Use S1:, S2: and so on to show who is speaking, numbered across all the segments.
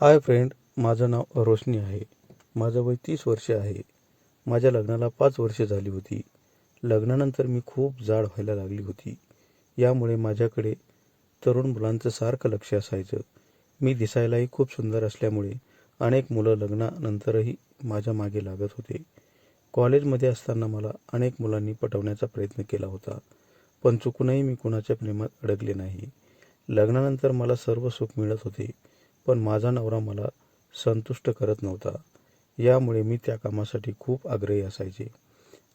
S1: Hi friend माझं नाव रोशनी आहे. माझं वय तीस वर्ष आहे. माझ्या लग्नाला पाच वर्षे झाली होती. लग्नानंतर मी खूप जाड व्हायला लागली होती. यामुळे माझ्याकडे तरुण मुलांचं सारखं लक्ष असायचं. मी दिसायलाही खूप सुंदर असल्यामुळे अनेक मुलं लग्नानंतरही माझ्या मागे लागत होते. कॉलेजमध्ये असताना मला अनेक मुलांनी पटवण्याचा प्रयत्न केला होता पण चुकूनही मी कुणाच्या प्रेमात अडकले नाही. लग्नानंतर मला सर्व सुख मिळत होते. पण माझा नवरा मला संतुष्ट करत नव्हता. यामुळे मी त्या कामासाठी खूप आग्रही असायचे.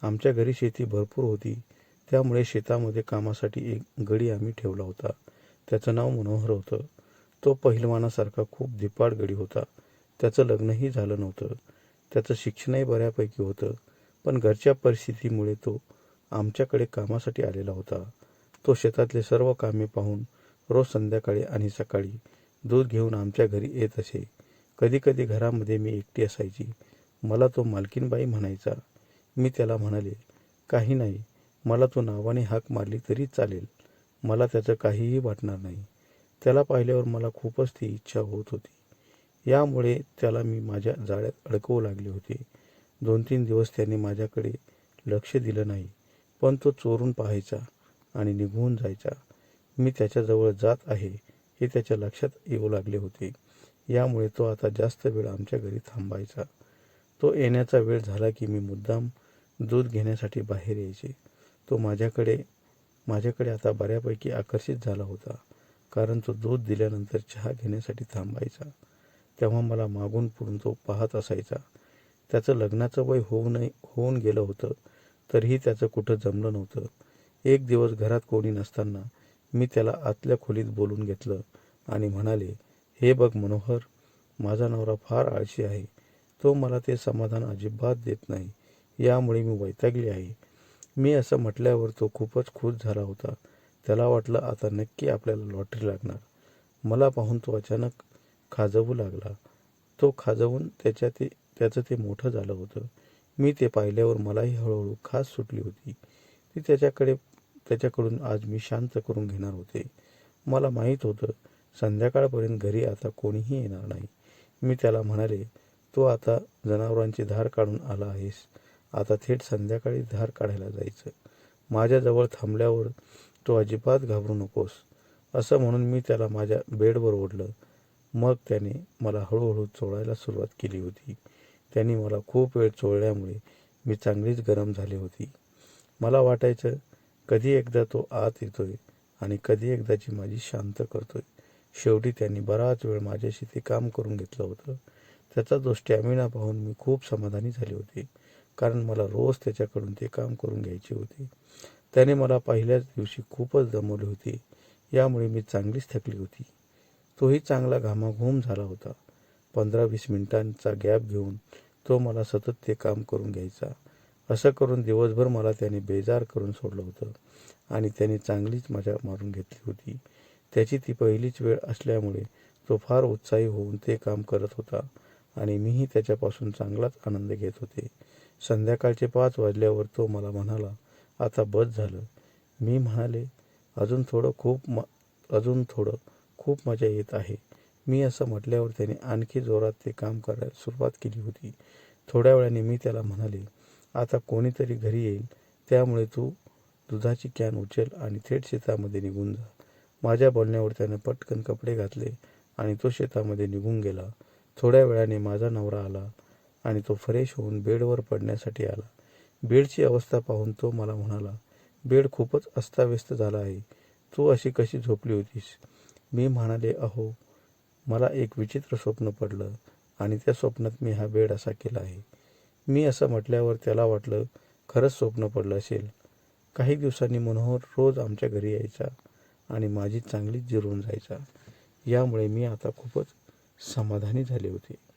S1: आमच्या घरी शेती भरपूर होती. त्यामुळे शेतामध्ये कामासाठी एक गडी आम्ही ठेवला होता. त्याचं नाव मनोहर होतं. तो पहिलवानासारखा खूप धिपाड गडी होता. त्याचं लग्नही झालं नव्हतं. त्याचं शिक्षणही बऱ्यापैकी होतं. पण घरच्या परिस्थितीमुळे तो आमच्याकडे कामासाठी आलेला होता. तो शेतातले सर्व कामे पाहून रोज संध्याकाळी आणि सकाळी दूध घेऊन आमच्या घरी येत असे. कधीकधी घरामध्ये मी एकटी असायची. मला तो मालकीनबाई म्हणायचा. मी त्याला म्हणाले काही नाही. मला तो नावाने हाक मारली तरी चालेल. मला त्याचं काहीही वाटणार नाही. त्याला पाहिल्यावर मला खूपच ती इच्छा होत होती. यामुळे त्याला मी माझ्या जाळ्यात अडकवू लागले होते. दोन तीन दिवस त्याने माझ्याकडे लक्ष दिलं नाही. पण तो चोरून पाहायचा आणि निघून जायचा. मी त्याच्याजवळ जात आहे. हे त्याच्या लक्षात येऊ लागले होते. यामुळे तो आता जास्त वेळ आमच्या घरी थांबायचा. तो येण्याचा वेळ झाला की मी मुद्दाम दूध घेण्यासाठी बाहेर यायचे. तो माझ्याकडे माझ्याकडे आता बऱ्यापैकी आकर्षित झाला होता कारण तो दूध दिल्यानंतर चहा घेण्यासाठी थांबायचा. तेव्हा मला मागून पुढून तो पाहत असायचा. त्याचं लग्नाचं वय होऊनही होऊन गेलं होतं तरीही त्याचं कुठं जमलं नव्हतं. एक दिवस घरात कोणी नसताना मी त्याला आतल्या खोलीत बोलून घेतलं आणि म्हणाले हे बघ मनोहर माझा नवरा फार आळशी आहे. तो मला ते समाधान अजिबात देत नाही. यामुळे मी वैतागली आहे. मी असं म्हटल्यावर तो खूपच खुश झाला होता. त्याला वाटलं आता नक्की आपल्याला लॉटरी लागणार. मला पाहून तो अचानक खाजवू लागला. तो खाजवून त्याच्या ते त्याचं ते मोठं झालं होतं. मी ते पाहिल्यावर मलाही हळूहळू खास सुटली होती. ती त्याच्याकडे त्याच्याकडून आज मी शांत करून घेणार होते. मला माहीत होतं संध्याकाळपर्यंत घरी आता कोणीही येणार नाही. मी त्याला म्हणाले तू आता जनावरांची धार काढून आला आहेस. आता थेट संध्याकाळी धार काढायला जायचं. माझ्याजवळ थांबल्यावर तो अजिबात घाबरू नकोस. असं म्हणून मी त्याला माझ्या बेडवर ओढलं. मग त्याने मला हळूहळू चोळायला सुरुवात केली होती. त्यांनी मला खूप वेळ चोळल्यामुळे मी चांगलीच गरम झाली होती. मला वाटायचं कधी एकदा तो आत येतोय आणि कधी एकदाची माझी शांत करतोय. शेवटी त्यांनी बराच वेळ माझ्याशी ते काम करून घेतलं होतं. त्याचा तो स्टॅमिना पाहून मी खूप समाधानी झाले होते. कारण मला रोज त्याच्याकडून ते काम करून घ्यायचे होते. त्याने मला पहिल्याच दिवशी खूपच दमवले होते. यामुळे मी चांगलीच थकली होती. तोही चांगला घामाघूम झाला होता. पंधरा वीस मिनिटांचा गॅप घेऊन तो मला सतत ते काम करून घ्यायचा. असं करून दिवसभर मला त्याने बेजार करून सोडलं होतं. आणि त्याने चांगलीच मजा मारून घेतली होती. त्याची ती पहिलीच वेळ असल्यामुळे तो फार उत्साही होऊन ते काम करत होता. आणि मीही त्याच्यापासून चांगलाच आनंद घेत होते. संध्याकाळचे पाच वाजल्यावर तो मला म्हणाला आता बस झालं. मी म्हणाले अजून थोडं खूप म अजून थोडं खूप मजा येत आहे. मी असं म्हटल्यावर त्याने आणखी जोरात ते काम करायला सुरुवात केली होती. थोड्या वेळाने मी त्याला म्हणाले आता कोणीतरी घरी येईल त्यामुळे तू दुधाची कॅन उचल आणि थेट शेतामध्ये निघून जा. माझ्या बोलण्यावर त्याने पटकन कपडे घातले आणि तो शेतामध्ये निघून गेला. थोड्या वेळाने माझा नवरा आला आणि तो फ्रेश होऊन बेडवर पडण्यासाठी आला. बेडची अवस्था पाहून तो मला म्हणाला बेड खूपच अस्ताव्यस्त झाला आहे. तू अशी कशी झोपली होतीस? मी म्हणाले अहो मला एक विचित्र स्वप्न पडलं आणि त्या स्वप्नात मी हा बेड असा केला आहे. मी असं म्हटल्यावर त्याला वाटलं खरंच स्वप्न पडलं असेल. काही दिवसांनी मनोहर रोज आमच्या घरी यायचा आणि माझी चांगलीच जिरवून जायचा. यामुळे मी आता खूपच समाधानी झाले होते.